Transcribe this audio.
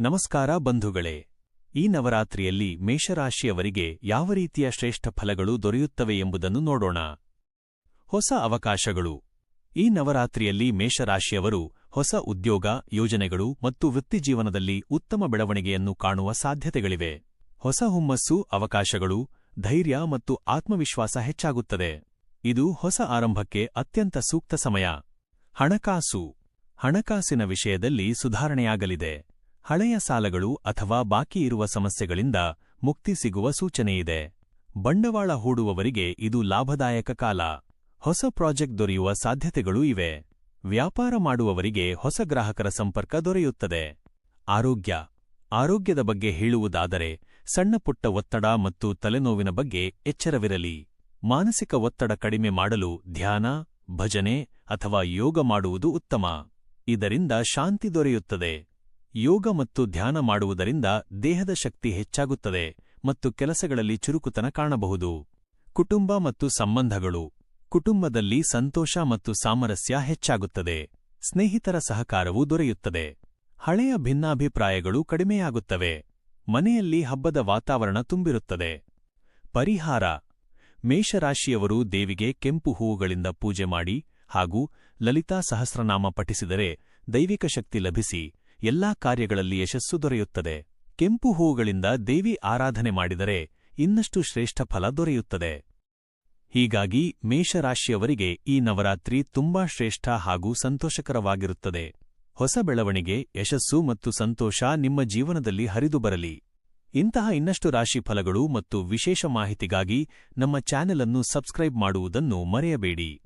ನಮಸ್ಕಾರ ಬಂಧುಗಳೇ. ಈ ನವರಾತ್ರಿಯಲ್ಲಿ ಮೇಷರಾಶಿಯವರಿಗೆ ಯಾವ ರೀತಿಯ ಶ್ರೇಷ್ಠ ಫಲಗಳು ದೊರೆಯುತ್ತವೆ ಎಂಬುದನ್ನು ನೋಡೋಣ. ಹೊಸ ಅವಕಾಶಗಳು. ಈ ನವರಾತ್ರಿಯಲ್ಲಿ ಮೇಷರಾಶಿಯವರು ಹೊಸ ಉದ್ಯೋಗ, ಯೋಜನೆಗಳು ಮತ್ತು ವೃತ್ತಿಜೀವನದಲ್ಲಿ ಉತ್ತಮ ಬೆಳವಣಿಗೆಯನ್ನು ಕಾಣುವ ಸಾಧ್ಯತೆಗಳಿವೆ. ಹೊಸ ಹುಮ್ಮಸ್ಸು, ಅವಕಾಶಗಳು, ಧೈರ್ಯ ಮತ್ತು ಆತ್ಮವಿಶ್ವಾಸ ಹೆಚ್ಚಾಗುತ್ತದೆ. ಇದು ಹೊಸ ಆರಂಭಕ್ಕೆ ಅತ್ಯಂತ ಸೂಕ್ತ ಸಮಯ. ಹಣಕಾಸು. ಹಣಕಾಸಿನ ವಿಷಯದಲ್ಲಿ ಸುಧಾರಣೆಯಾಗಲಿದೆ. ಹಳೆಯ ಸಾಲಗಳು ಅಥವಾ ಬಾಕಿ ಇರುವ ಸಮಸ್ಯೆಗಳಿಂದ ಮುಕ್ತಿ ಸಿಗುವ ಸೂಚನೆಯಿದೆ. ಬಂಡವಾಳ ಹೂಡುವವರಿಗೆ ಇದು ಲಾಭದಾಯಕ ಕಾಲ. ಹೊಸ ಪ್ರಾಜೆಕ್ಟ್ ದೊರೆಯುವ ಸಾಧ್ಯತೆಗಳೂ ಇವೆ. ವ್ಯಾಪಾರ ಮಾಡುವವರಿಗೆ ಹೊಸ ಗ್ರಾಹಕರ ಸಂಪರ್ಕ ದೊರೆಯುತ್ತದೆ. ಆರೋಗ್ಯ. ಆರೋಗ್ಯದ ಬಗ್ಗೆ ಹೇಳುವುದಾದರೆ ಸಣ್ಣಪುಟ್ಟ ಒತ್ತಡ ಮತ್ತು ತಲೆನೋವಿನ ಬಗ್ಗೆ ಎಚ್ಚರವಿರಲಿ. ಮಾನಸಿಕ ಒತ್ತಡ ಕಡಿಮೆ ಮಾಡಲು ಧ್ಯಾನ, ಭಜನೆ ಅಥವಾ ಯೋಗ ಮಾಡುವುದು ಉತ್ತಮ. ಇದರಿಂದ ಶಾಂತಿ ದೊರೆಯುತ್ತದೆ. ಯೋಗ ಮತ್ತು ಧ್ಯಾನ ಮಾಡುವುದರಿಂದ ದೇಹದ ಶಕ್ತಿ ಹೆಚ್ಚಾಗುತ್ತದೆ ಮತ್ತು ಕೆಲಸಗಳಲ್ಲಿ ಚುರುಕುತನ ಕಾಣಬಹುದು. ಕುಟುಂಬ ಮತ್ತು ಸಂಬಂಧಗಳು. ಕುಟುಂಬದಲ್ಲಿ ಸಂತೋಷ ಮತ್ತು ಸಾಮರಸ್ಯ ಹೆಚ್ಚಾಗುತ್ತದೆ. ಸ್ನೇಹಿತರ ಸಹಕಾರವೂ ದೊರೆಯುತ್ತದೆ. ಹಳೆಯ ಭಿನ್ನಾಭಿಪ್ರಾಯಗಳು ಕಡಿಮೆಯಾಗುತ್ತವೆ. ಮನೆಯಲ್ಲಿ ಹಬ್ಬದ ವಾತಾವರಣ ತುಂಬಿರುತ್ತದೆ. ಪರಿಹಾರ. ಮೇಷರಾಶಿಯವರು ದೇವಿಗೆ ಕೆಂಪು ಹೂವುಗಳಿಂದ ಪೂಜೆ ಮಾಡಿ ಹಾಗೂ ಲಲಿತಾ ಸಹಸ್ರನಾಮ ಪಠಿಸಿದರೆ ದೈವಿಕ ಶಕ್ತಿ ಲಭಿಸಿ ಎಲ್ಲಾ ಕಾರ್ಯಗಳಲ್ಲಿ ಯಶಸ್ಸು ದೊರೆಯುತ್ತದೆ. ಕೆಂಪು ಹೂವುಗಳಿಂದ ದೇವಿ ಆರಾಧನೆ ಮಾಡಿದರೆ ಇನ್ನಷ್ಟು ಶ್ರೇಷ್ಠ ಫಲ ದೊರೆಯುತ್ತದೆ. ಹೀಗಾಗಿ ಮೇಷರಾಶಿಯವರಿಗೆ ಈ ನವರಾತ್ರಿ ತುಂಬಾ ಶ್ರೇಷ್ಠ ಹಾಗೂ ಸಂತೋಷಕರವಾಗಿರುತ್ತದೆ. ಹೊಸ ಬೆಳವಣಿಗೆ, ಯಶಸ್ಸು ಮತ್ತು ಸಂತೋಷ ನಿಮ್ಮ ಜೀವನದಲ್ಲಿ ಹರಿದು ಬರಲಿ. ಇಂತಹ ಇನ್ನಷ್ಟು ರಾಶಿ ಫಲಗಳು ಮತ್ತು ವಿಶೇಷ ಮಾಹಿತಿಗಾಗಿ ನಮ್ಮ ಚಾನೆಲ್ ಅನ್ನು ಸಬ್ಸ್ಕ್ರೈಬ್ ಮಾಡುವುದನ್ನು ಮರೆಯಬೇಡಿ.